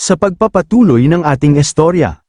sa pagpapatuloy ng ating istorya.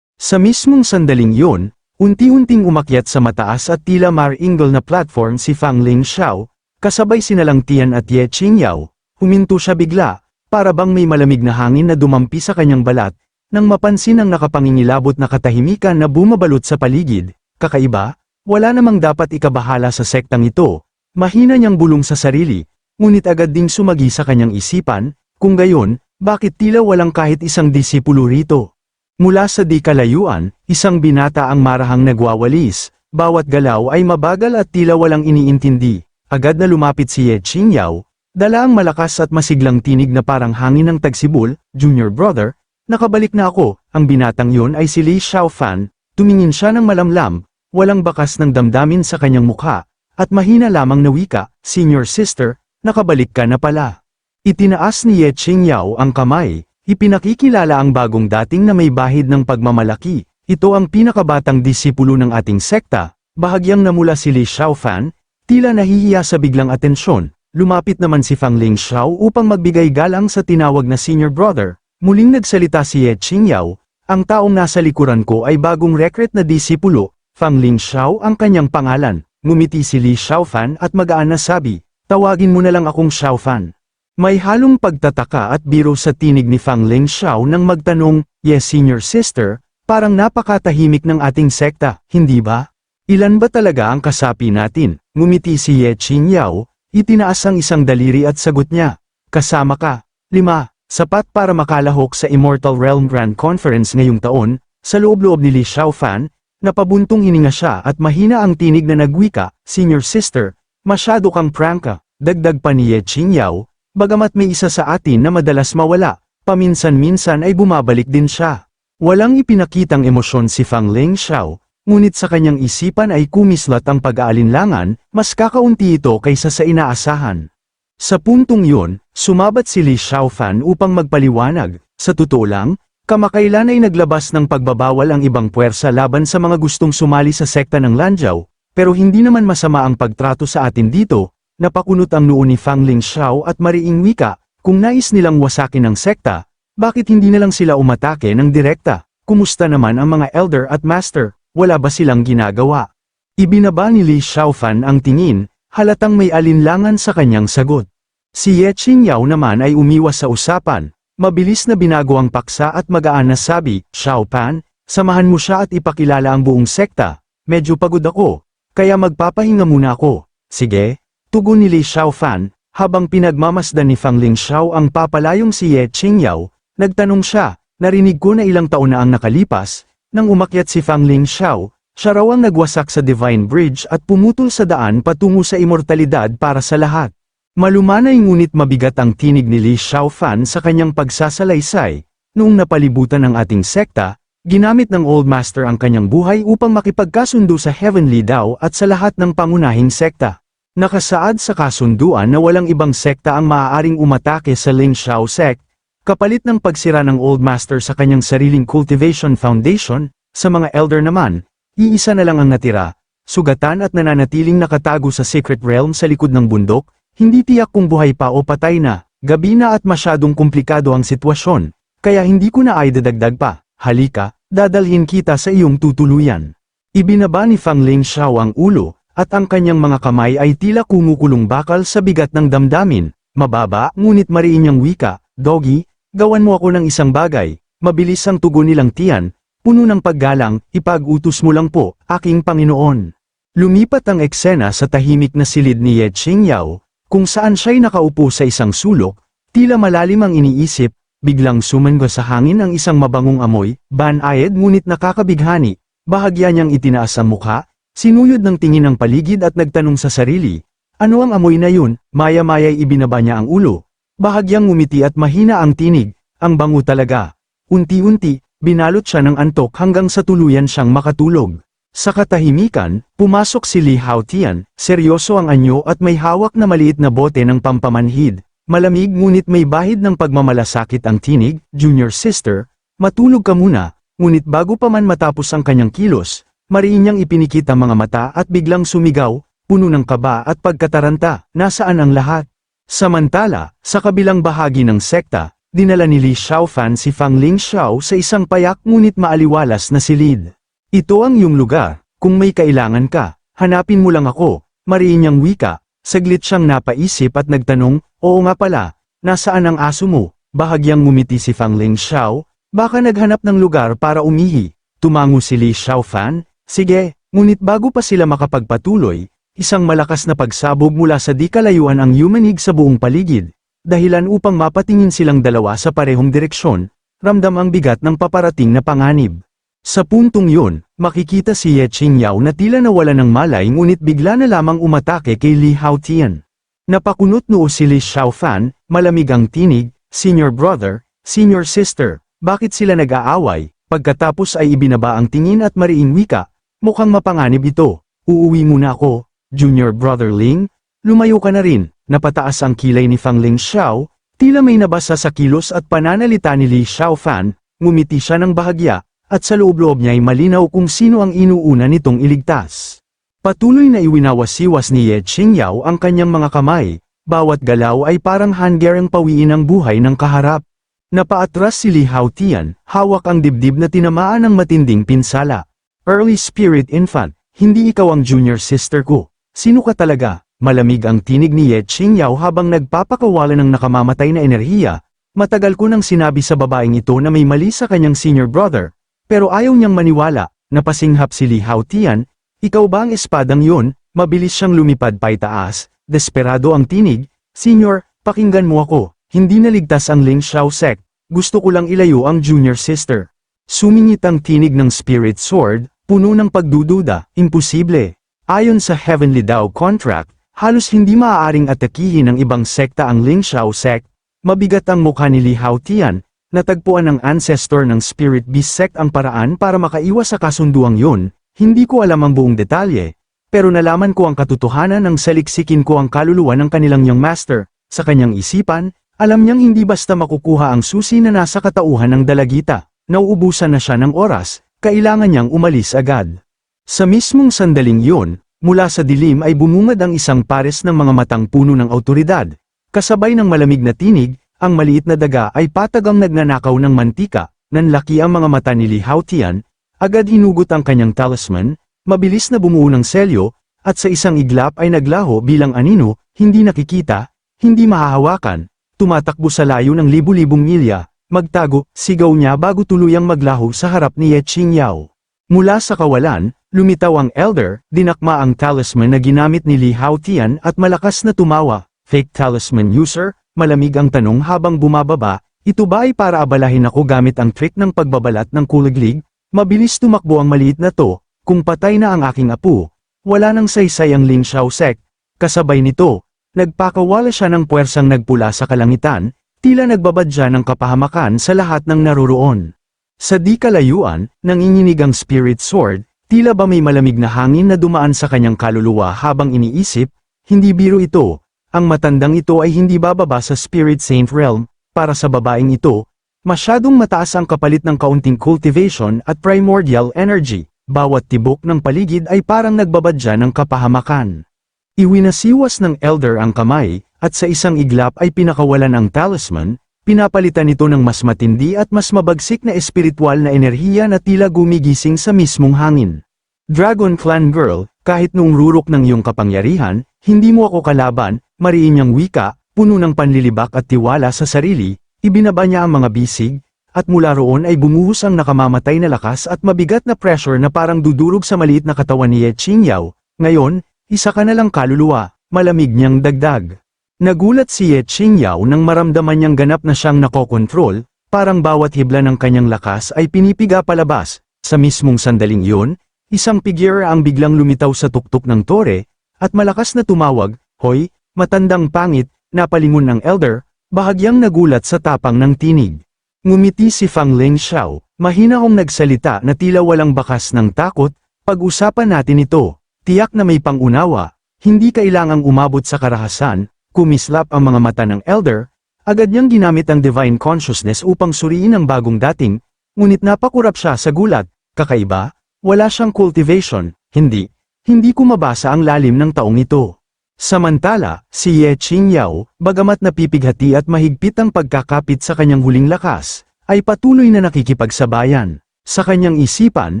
Sa mismong sandaling yun, unti-unting umakyat sa mataas at tila maringal na platform si Fang Ling Xiao, kasabay sinalang Tian at Ye Qingyao, huminto siya bigla, para bang may malamig na hangin na dumampi sa kanyang balat, nang mapansin ang nakapangingilabot na katahimikan na bumabalot sa paligid, kakaiba, wala namang dapat ikabahala sa sektang ito, mahina niyang bulong sa sarili, ngunit agad ding sumagi sa kanyang isipan, kung gayon, bakit tila walang kahit isang disipulo rito? Mula sa di kalayuan, isang binata ang marahang nagwawalis, bawat galaw ay mabagal at tila walang iniintindi, agad na lumapit si Ye Qingyao, dala ang malakas at masiglang tinig na parang hangin ng tagsibol, junior brother, nakabalik na ako, ang binatang yun ay si Li Xiaofan, tumingin siya ng malamlam, walang bakas ng damdamin sa kanyang mukha, at mahina lamang na wika, senior sister, nakabalik ka na pala. Itinaas ni Ye Qingyao ang kamay, ipinakikilala ang bagong dating na may bahid ng pagmamalaki, ito ang pinakabatang disipulo ng ating sekta, bahagyang namula si Li Xiaofan, tila nahihiya sa biglang atensyon, lumapit naman si Fang Ling Xiao upang magbigay galang sa tinawag na senior brother, muling nagsalita si Ye Qingyao, ang taong nasa likuran ko ay bagong recruit na disipulo, Fang Ling Xiao ang kanyang pangalan, ngumiti si Li Xiaofan at magaan na sabi, tawagin mo na lang akong Xiaofan. May halong pagtataka at biro sa tinig ni Fang Ling Xiao nang magtanong, yes senior sister, parang napakatahimik ng ating sekta, hindi ba? Ilan ba talaga ang kasapi natin? Ngumiti si Ye Qingyao, itinaas ang isang daliri at sagot niya, kasama ka, lima, sapat para makalahok sa Immortal Realm Grand Conference ngayong taon, sa loob-loob ni Li Xiaofan, napabuntong hininga siya at mahina ang tinig na nagwika, senior sister, masyado kang prangka, dagdag pa ni Ye Qingyao, Bagamat may isa sa atin na madalas mawala, paminsan-minsan ay bumabalik din siya. Walang ipinakitang emosyon si Fang Ling Xiao, ngunit sa kanyang isipan ay kumislat ang pag-aalinlangan, mas kakaunti ito kaysa sa inaasahan. Sa puntong yun, sumabat si Li Xiaofan upang magpaliwanag, sa totoo lang, kamakailan ay naglabas ng pagbabawal ang ibang puwersa laban sa mga gustong sumali sa sekta ng Lanzhou, pero hindi naman masama ang pagtrato sa atin dito, Napakunot ang noo ni Fang Ling Xiao at mariing wika, kung nais nilang wasakin ang sekta, bakit hindi na lang sila umatake ng direkta? Kumusta naman ang mga elder at master, wala ba silang ginagawa? Ibinaba ni Li Xiaofan ang tingin, halatang may alinlangan sa kanyang sagot. Si Ye Qingyao naman ay umiwas sa usapan, mabilis na binago ang paksa at magaan na sabi, Xiaopan, samahan mo siya at ipakilala ang buong sekta, medyo pagod ako, kaya magpapahinga muna ako. Sige, Tugon ni Li Xiaofan, habang pinagmamasdan ni Fang Ling Xiao ang papalayong si Ye Qingyao, nagtanong siya, narinig ko na ilang taon na ang nakalipas, nang umakyat si Fang Ling Xiao, siya raw ang nagwasak sa Divine Bridge at pumutol sa daan patungo sa immortalidad para sa lahat. Malumanay ngunit mabigat ang tinig ni Li Xiaofan sa kanyang pagsasalaysay, noong napalibutan ng ating sekta, ginamit ng Old Master ang kanyang buhay upang makipagkasundo sa Heavenly Dao at sa lahat ng pangunahing sekta. Nakasaad sa kasunduan na walang ibang sekta ang maaaring umatake sa Ling Xiao sect, kapalit ng pagsira ng Old Master sa kanyang sariling Cultivation Foundation, sa mga elder naman, iisa na lang ang natira, sugatan at nananatiling nakatago sa Secret Realm sa likod ng bundok, hindi tiyak kung buhay pa o patay na, gabi na at masyadong komplikado ang sitwasyon, kaya hindi ko na ay dadagdag pa, halika, dadalhin kita sa iyong tutuluyan. Ibinaba ni Fang Ling Xiao ang ulo, at ang kanyang mga kamay ay tila kumukulong bakal sa bigat ng damdamin, mababa ngunit mariin niyang wika, Doggy, gawan mo ako ng isang bagay, mabilis ang tugon nilang tiyan, puno ng paggalang, ipag-utos mo lang po, aking Panginoon. Lumipat ang eksena sa tahimik na silid ni Ye Qingyao, kung saan siya'y nakaupo sa isang sulok, tila malalim ang iniisip, biglang sumango sa hangin ang isang mabangong amoy, banayad ngunit nakakabighani, bahagya niyang itinaas ang mukha, Sinuyod ng tingin ang paligid at nagtanong sa sarili, ano ang amoy na yun, maya-maya'y ibinaba niya ang ulo. Bahagyang ngumiti at mahina ang tinig, ang bango talaga. Unti-unti, binalot siya ng antok hanggang sa tuluyan siyang makatulog. Sa katahimikan, pumasok si Li Haotian, seryoso ang anyo at may hawak na maliit na bote ng pampamanhid. Malamig ngunit may bahid ng pagmamalasakit ang tinig, junior sister, matulog ka muna, ngunit bago pa man matapos ang kanyang kilos, Mariin niyang ipinikit ang mga mata at biglang sumigaw, puno ng kaba at pagkataranta, nasaan ang lahat? Samantala, sa kabilang bahagi ng sekta, dinala ni Li Xiaofan si Fang Ling Xiao sa isang payak ngunit maaliwalas na silid. Ito ang iyong lugar, kung may kailangan ka, hanapin mo lang ako, mariin niyang wika, saglit siyang napaisip at nagtanong, oo nga pala, nasaan ang aso mo? Bahagyang ngumiti si Fang Ling Xiao, baka naghanap ng lugar para umihi. Tumango si Li Xiaofan, sige, ngunit bago pa sila makapagpatuloy, isang malakas na pagsabog mula sa di kalayuan ang yumanig sa buong paligid, dahilan upang mapatingin silang dalawa sa parehong direksyon, ramdam ang bigat ng paparating na panganib. Sa puntong yun, makikita si Ye Qingyao na tila nawala ng malay ngunit bigla na lamang umatake kay Li Haotian. Napakunot noo si Li Xiaofan, malamig ang tinig, senior brother, senior sister, bakit sila nag-aaway, pagkatapos ay ibinaba ang tingin at mariing wika, mukhang mapanganib ito, uuwi muna ako, junior brother Ling, lumayo ka na rin, napataas ang kilay ni Fang Ling Xiao, tila may nabasa sa kilos at pananalita ni Li Xiaofan, ngumiti siya ng bahagya, at sa loob-loob niya ay malinaw kung sino ang inuuna nitong iligtas. Patuloy na iwinawasiwas ni Ye Qingyao ang kanyang mga kamay, bawat galaw ay parang hanggerang pawiin ang buhay ng kaharap. Napaatras si Li Haotian, hawak ang dibdib na tinamaan ng matinding pinsala. Early Spirit Infant, hindi ikaw ang junior sister ko. Sino ka talaga? Malamig ang tinig ni Ye Qingyao habang nagpapakawala ng nakamamatay na enerhiya. Matagal ko nang sinabi sa babaeng ito na may mali sa kanyang senior brother, pero ayaw niyang maniwala, napasinghap si Li Haotian, ikaw ba ang espadang yun? Mabilis siyang lumipad paitaas, desperado ang tinig, Senior, pakinggan mo ako, hindi naligtas ang Ling Xiao sect, gusto ko lang ilayo ang junior sister. Sumingit ang tinig ng Spirit Sword, puno ng pagdududa, imposible. Ayon sa Heavenly Dao contract, halos hindi maaaring atakihin ng ibang sekta ang Ling Xiao sect, mabigat ang mukha ni Li Haotian, natagpuan ng ancestor ng Spirit Beast sect ang paraan para makaiwas sa kasunduang yun, hindi ko alam ang buong detalye, pero nalaman ko ang katotohanan ng saliksikin ko ang kaluluwa ng kanilang young master, sa kanyang isipan, alam niyang hindi basta makukuha ang susi na nasa katauhan ng dalagita, nauubusan na siya ng oras, kailangan niyang umalis agad. Sa mismong sandaling yun, mula sa dilim ay bumungad ang isang pares ng mga matang puno ng autoridad, kasabay ng malamig na tinig, ang maliit na daga ay patagang nagnanakaw ng mantika, nanlaki ang mga mata ni Li Haotian, agad hinugot ang kanyang talisman, mabilis na bumuo ng selyo, at sa isang iglap ay naglaho bilang anino, hindi nakikita, hindi mahahawakan, tumatakbo sa layo ng libu-libong milya, magtago, sigaw niya bago tuluyang maglaho sa harap ni Ye Qingyao. Mula sa kawalan, lumitaw ang elder, dinakma ang talisman na ginamit ni Li Haotian at malakas na tumawa, fake talisman user, malamig ang tanong habang bumababa, ito ba ay para abalahin ako gamit ang trick ng pagbabalat ng kuliglig? Mabilis tumakbo ang maliit na to, kung patay na ang aking apo, wala nang saysay ang Ling Xiao sect, kasabay nito, nagpakawala siya ng puwersang nagpula sa kalangitan, tila nagbabadya ng kapahamakan sa lahat ng naroroon. Sa di kalayuan, nanginginig ang spirit sword, tila ba may malamig na hangin na dumaan sa kanyang kaluluwa habang iniisip, hindi biro ito, ang matandang ito ay hindi bababa sa spirit saint realm, para sa babaeng ito, masyadong mataas ang kapalit ng kaunting cultivation at primordial energy, bawat tibok ng paligid ay parang nagbabadya ng kapahamakan. Iwinasiwas ng elder ang kamay, at sa isang iglap ay pinakawalan ang talisman, pinapalitan ito ng mas matindi at mas mabagsik na espiritual na enerhiya na tila gumigising sa mismong hangin. Dragon Clan Girl, kahit nung rurok ng iyong kapangyarihan, hindi mo ako kalaban, mariin niyang wika, puno ng panlilibak at tiwala sa sarili, ibinaba niya ang mga bisig, at mula roon ay bumuhos ang nakamamatay na lakas at mabigat na pressure na parang dudurog sa maliit na katawan ni Ye Qingyao, ngayon, isa ka na lang kaluluwa, malamig niyang dagdag. Nagulat si Ye Qingyao nang maramdaman niyang ganap na siyang nakokontrol, parang bawat hibla ng kanyang lakas ay pinipiga palabas. Sa mismong sandaling yun, isang figure ang biglang lumitaw sa tuktok ng tore, at malakas na tumawag, Hoy, matandang pangit, napalingon ng elder, bahagyang nagulat sa tapang ng tinig. Ngumiti si Fang Ling Xiao, mahina kong nagsalita na tila walang bakas ng takot, pag-usapan natin ito. Tiyak na may pangunawa, hindi kailangang umabot sa karahasan, kumislap ang mga mata ng elder, agad niyang ginamit ang divine consciousness upang suriin ang bagong dating, ngunit napakurap siya sa gulat, kakaiba, wala siyang cultivation, hindi, hindi ko mabasa ang lalim ng taong ito. Samantala, si Ye Qingyao, bagamat napipighati at mahigpit ang pagkakapit sa kanyang huling lakas, ay patuloy na nakikipagsabayan. Sa kanyang isipan,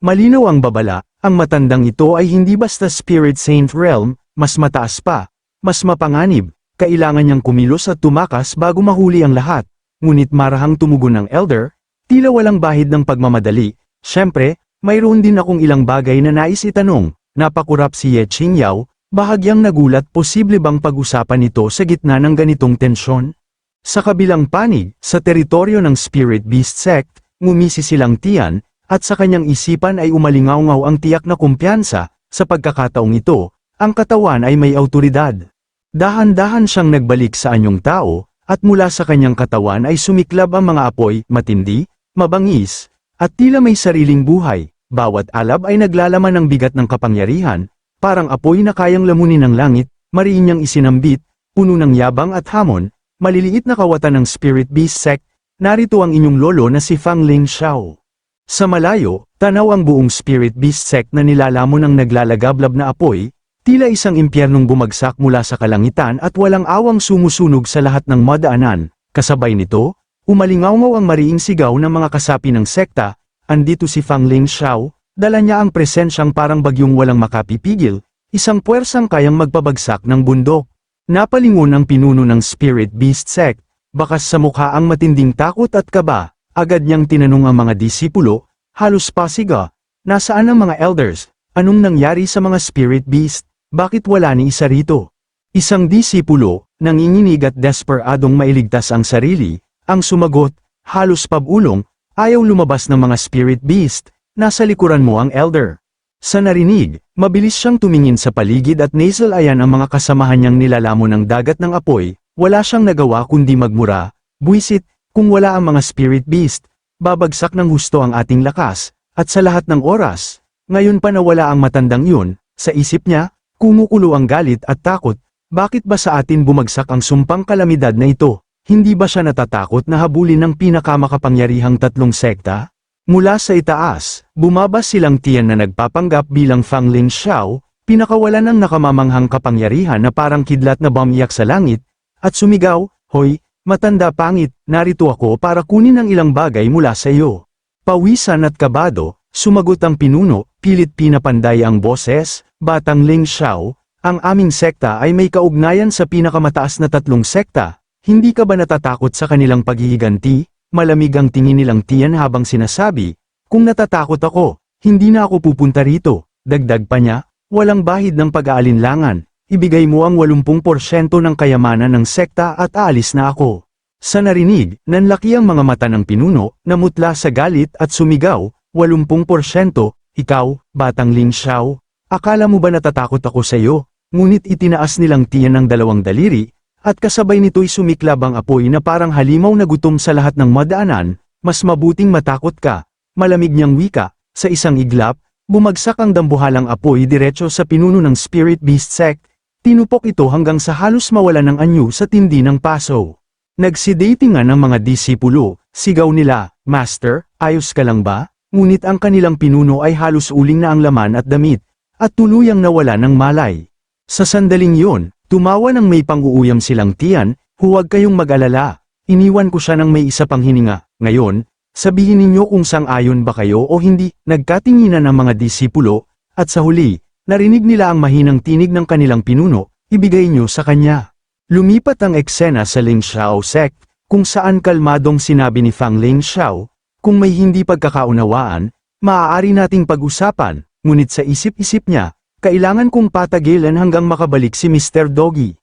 malinaw ang babala, ang matandang ito ay hindi basta Spirit Saint Realm, mas mataas pa, mas mapanganib, kailangan niyang kumilos at tumakas bago mahuli ang lahat. Ngunit marahang tumugon ng Elder, tila walang bahid ng pagmamadali, syempre, mayroon din akong ilang bagay na nais itanong, napakurap si Ye Qingyao, bahagyang nagulat posible bang pag-usapan ito sa gitna ng ganitong tensyon? Sa kabilang panig, sa teritoryo ng Spirit Beast Sect, ngumisi silang tiyan, at sa kanyang isipan ay umalingaw ang tiyak na kumpiyansa, sa pagkakataong ito, ang katawan ay may autoridad. Dahan-dahan siyang nagbalik sa anyong tao, at mula sa kanyang katawan ay sumiklab ang mga apoy, matindi, mabangis, at tila may sariling buhay, bawat alab ay naglalaman ng bigat ng kapangyarihan, parang apoy na kayang lamunin ng langit, mariin niyang isinambit, puno ng yabang at hamon, maliliit na kawatan ng Spirit Beast Sect, narito ang inyong lolo na si Fang Ling Xiao. Sa malayo, tanaw ang buong Spirit Beast Sect na nilalamon ng naglalagablab na apoy, tila isang impyernong bumagsak mula sa kalangitan at walang awang sumusunog sa lahat ng madaanan, kasabay nito, umalingaw ang mariing sigaw ng mga kasapi ng sekta, andito si Fang Ling Xiao, dala niya ang presensyang parang bagyong walang makapipigil, isang puwersang kayang magpabagsak ng bundok. Napalingon ang pinuno ng Spirit Beast Sect, bakas sa mukha ang matinding takot at kaba, agad niyang tinanong ang mga disipulo, halos pasiga, nasaan ang mga elders, anong nangyari sa mga Spirit Beast, bakit wala ni isa rito? Isang disipulo, nanginginig at desperadong mailigtas ang sarili, ang sumagot, halos pabulong, ayaw lumabas ng mga Spirit Beast, nasa likuran mo ang elder. Sa narinig, mabilis siyang tumingin sa paligid at nasal ayan ang mga kasamahan niyang nilalamon ng dagat ng apoy, wala siyang nagawa kundi magmura, buwisit, kung wala ang mga spirit beast, babagsak ng husto ang ating lakas, at sa lahat ng oras, ngayon pa nawala ang matandang yun, sa isip niya, kumukulo ang galit at takot, bakit ba sa atin bumagsak ang sumpang kalamidad na ito? Hindi ba siya natatakot na habulin ng pinakamakapangyarihang tatlong sekta? Mula sa itaas, bumabas silang tiyan na nagpapanggap bilang Fang Ling Xiao, pinakawalan ng nakamamanghang kapangyarihan na parang kidlat na bamiyak sa langit, at sumigaw, Hoy, matanda pangit, narito ako para kunin ang ilang bagay mula sa iyo. Pawisan at kabado, sumagot ang pinuno, pilit pinapanday ang boses, Batang Ling Xiao, ang aming sekta ay may kaugnayan sa pinakamataas na tatlong sekta, hindi ka ba natatakot sa kanilang paghihiganti? Malamig ang tingin nilang tiyan habang sinasabi, kung natatakot ako, hindi na ako pupunta rito. Dagdag pa niya, walang bahid ng pag-aalinlangan, ibigay mo ang 80% ng kayamanan ng sekta at aalis na ako. Sa narinig, nanlaki ang mga mata ng pinuno, namutla sa galit at sumigaw, 80%, ikaw, batang Ling Xiao, akala mo ba natatakot ako sa iyo? Ngunit itinaas nilang tiyan ng dalawang daliri, at kasabay nito'y sumiklab ang apoy na parang halimaw na gutom sa lahat ng madaanan, mas mabuting matakot ka. Malamig niyang wika, sa isang iglap, bumagsak ang dambuhalang apoy diretso sa pinuno ng Spirit Beast Sect, tinupok ito hanggang sa halos mawala ng anyo sa tindi ng paso. Nagsidatingan ang mga disipulo, sigaw nila, Master, ayos ka lang ba? Ngunit ang kanilang pinuno ay halos uling na ang laman at damit, at tuluyang nawala ng malay. Sa sandaling yun, Tumawa ng may panguuyam silang tiyan, huwag kayong mag-alala. Iniwan ko siya ng may isa pang hininga. Ngayon, sabihin ninyo kung sang-ayon ba kayo o hindi, nagkatinginan ang mga disipulo, at sa huli, narinig nila ang mahinang tinig ng kanilang pinuno, ibigay nyo sa kanya. Lumipat ang eksena sa Ling Xiao sect, kung saan kalmadong sinabi ni Fang Ling Xiao, kung may hindi pagkakaunawaan, maaari nating pag-usapan, ngunit sa isip-isip niya, kailangan kong patagilan hanggang makabalik si Mr. Doggy.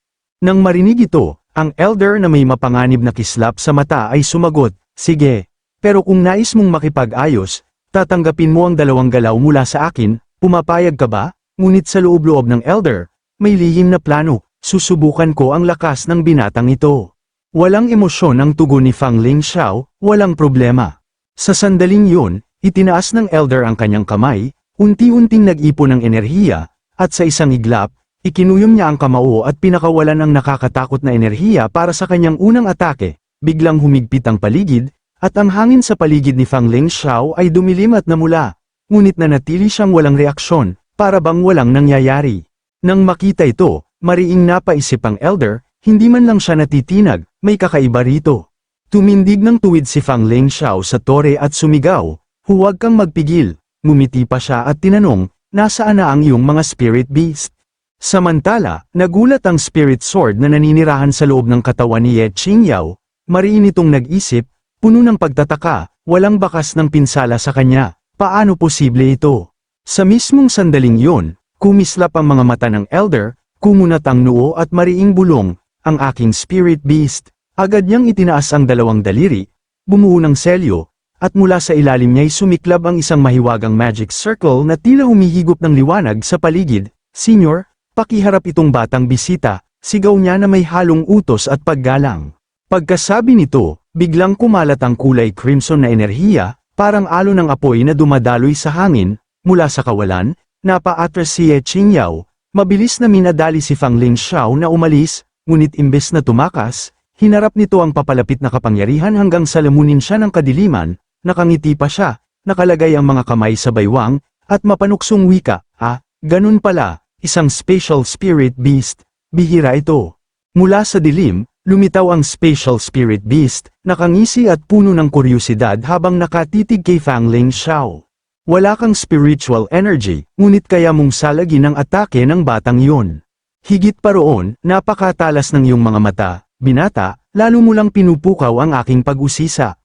Nang marinig ito, ang elder na may mapanganib na kislap sa mata ay sumagot, Sige, pero kung nais mong makipag-ayos, tatanggapin mo ang dalawang galaw mula sa akin, pumapayag ka ba? Ngunit sa loob-loob ng elder, may lihim na plano, susubukan ko ang lakas ng binatang ito. Walang emosyon ang tugon ni Fang Ling Xiao, walang problema. Sa sandaling yun, itinaas ng elder ang kanyang kamay, Unti-unting nag-ipon ng enerhiya, at sa isang iglap, ikinuyom niya ang kamao at pinakawalan ng nakakatakot na enerhiya para sa kanyang unang atake, biglang humigpit ang paligid, at ang hangin sa paligid ni Fang Ling Xiao ay dumilim at namula, ngunit nanatili siyang walang reaksyon, para bang walang nangyayari. Nang makita ito, mariing napaisip ang elder, hindi man lang siya natitinag, may kakaiba rito. Tumindig ng tuwid si Fang Ling Xiao sa tore at sumigaw, huwag kang magpigil, ngumiti pa siya at tinanong, nasaan na ang iyong mga spirit beast? Samantala, nagulat ang spirit sword na naninirahan sa loob ng katawan ni Ye Qingyao, mariin itong nag-isip, puno ng pagtataka, walang bakas ng pinsala sa kanya, paano posible ito? Sa mismong sandaling yon, kumislap ang mga mata ng elder, kumunat ang noo at mariing bulong, ang aking spirit beast, agad niyang itinaas ang dalawang daliri, bumuo ng selyo, at mula sa ilalim niya'y sumiklab ang isang mahiwagang magic circle na tila humihigop ng liwanag sa paligid, Senior, pakiharap itong batang bisita, sigaw niya na may halong utos at paggalang. Pagkasabi nito, biglang kumalat ang kulay crimson na enerhiya, parang alo ng apoy na dumadaloy sa hangin, mula sa kawalan, napaatras si Ye Qingyao, mabilis na minadali si Fang Ling Xiao na umalis, ngunit imbes na tumakas, hinarap nito ang papalapit na kapangyarihan hanggang salamunin siya ng kadiliman, nakangiti pa siya, nakalagay ang mga kamay sa baywang, at mapanuksong wika, ah, ganun pala, isang spatial spirit beast, bihira ito. Mula sa dilim, lumitaw ang spatial spirit beast, nakangisi at puno ng kuryosidad habang nakatitig kay Fang Ling Xiao. Wala kang spiritual energy, ngunit kaya mong salagin ang atake ng batang yun. Higit pa roon, napakatalas ng iyong mga mata, binata, lalo mo lang pinupukaw ang aking pag-usisa.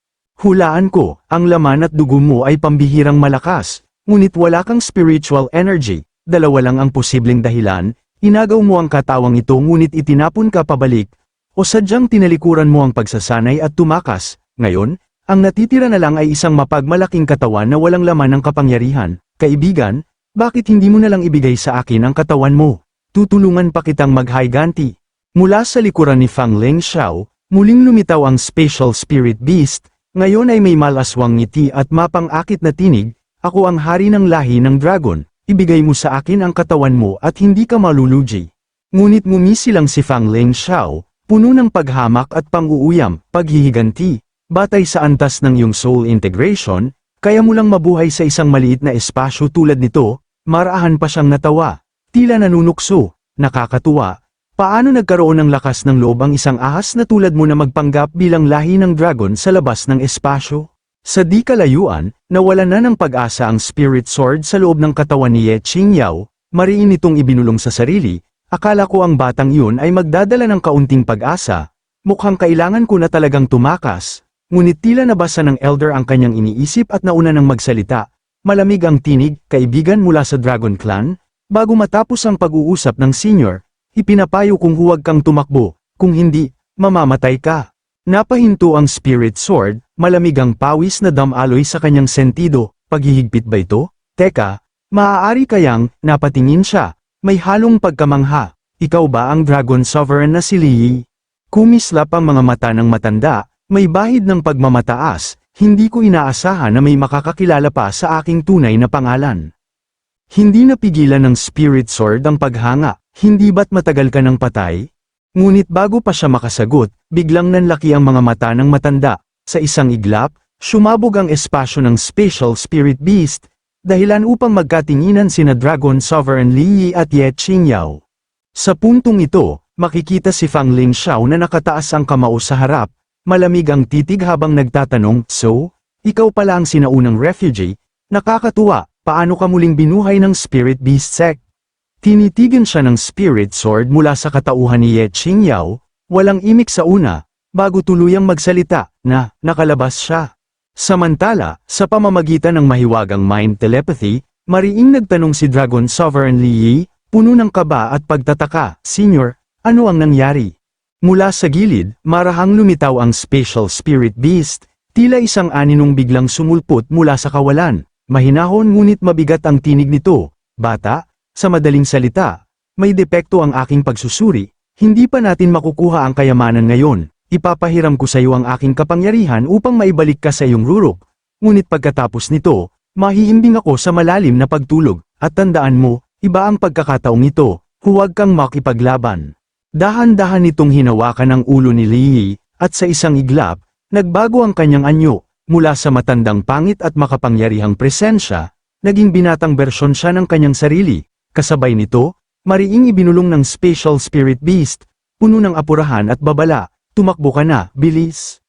Hulaan ko, ang laman at dugo mo ay pambihirang malakas, ngunit wala kang spiritual energy, dalawa lang ang posibleng dahilan, inagaw mo ang katawang ito ngunit itinapon ka pabalik, o sadyang tinalikuran mo ang pagsasanay at tumakas, ngayon, ang natitira na lang ay isang mapagmalaking katawan na walang laman ng kapangyarihan, kaibigan, bakit hindi mo na lang ibigay sa akin ang katawan mo? Tutulungan pa kitang maghayganti. Mula sa likuran ni Fang Ling Xiao, muling lumitaw ang spatial spirit beast, ngayon ay may malaswang ngiti at mapang-akit na tinig, ako ang hari ng lahi ng dragon, ibigay mo sa akin ang katawan mo at hindi ka malulugi. Ngunit ngumisi lang si Fang Ling Xiao, puno ng paghamak at pang-uuyam, paghihiganti, batay sa antas ng iyong soul integration, kaya mo lang mabuhay sa isang maliit na espasyo tulad nito, marahan pa siyang natawa, tila nanunukso, nakakatuwa, Paano nagkaroon ng lakas ng loob ang isang ahas na tulad mo na magpanggap bilang lahi ng dragon sa labas ng espasyo? Sa di kalayuan, nawala na ng pag-asa ang spirit sword sa loob ng katawan ni Ye Qingyao, mariin itong ibinulong sa sarili, akala ko ang batang iyon ay magdadala ng kaunting pag-asa, mukhang kailangan ko na talagang tumakas, ngunit tila nabasa ng elder ang kanyang iniisip at nauna ng magsalita, malamig ang tinig, kaibigan mula sa Dragon Clan, bago matapos ang pag-uusap ng senior, Ipinapayo kung huwag kang tumakbo, kung hindi, mamamatay ka. Napahinto ang spirit sword, malamig ang pawis na damaloy sa kanyang sentido, paghihigpit ba ito? Teka, maaari kayang, napatingin siya, may halong pagkamangha, ikaw ba ang dragon sovereign na si Lee? Kumislap ang mga mata ng matanda, may bahid ng pagmamataas, hindi ko inaasahan na may makakakilala pa sa aking tunay na pangalan. Hindi napigilan ng spirit sword ang paghanga, hindi ba't matagal ka ng patay? Ngunit bago pa siya makasagot, biglang nanlaki ang mga mata ng matanda. Sa isang iglap, sumabog ang espasyo ng Special Spirit Beast, dahilan upang magkatinginan sina Dragon Sovereign Li Yi at Ye Qingyao. Sa puntong ito, makikita si Fang Ling Xiao na nakataas ang kamao sa harap, malamig ang titig habang nagtatanong, So, ikaw pala ang sinaunang refugee, nakakatuwa, paano ka muling binuhay ng Spirit Beast Sect? Tinitigan siya ng spirit sword mula sa katauhan ni Ye Qingyao, walang imik sa una, bago tuluyang magsalita, na, nakalabas siya. Samantala, sa pamamagitan ng mahiwagang mind telepathy, mariing nagtanong si Dragon Sovereign Li Yi, puno ng kaba at pagtataka, Senior, ano ang nangyari? Mula sa gilid, marahang lumitaw ang spatial spirit beast, tila isang aninong biglang sumulpot mula sa kawalan, mahinahon ngunit mabigat ang tinig nito, bata, sa madaling salita, may depekto ang aking pagsusuri, hindi pa natin makukuha ang kayamanan ngayon, ipapahiram ko sa iyo ang aking kapangyarihan upang maibalik ka sa iyong rurok. Ngunit pagkatapos nito, mahihimbing ako sa malalim na pagtulog, at tandaan mo, iba ang pagkakataong ito, huwag kang makipaglaban. Dahan-dahan nitong hinawakan ang ulo ni Lee, at sa isang iglap, nagbago ang kanyang anyo, mula sa matandang pangit at makapangyarihang presensya, naging binatang bersyon siya ng kanyang sarili, Kasabay nito, Mariing ibinulong ng special spirit beast, puno ng apurahan at babala, tumakbo ka na, bilis.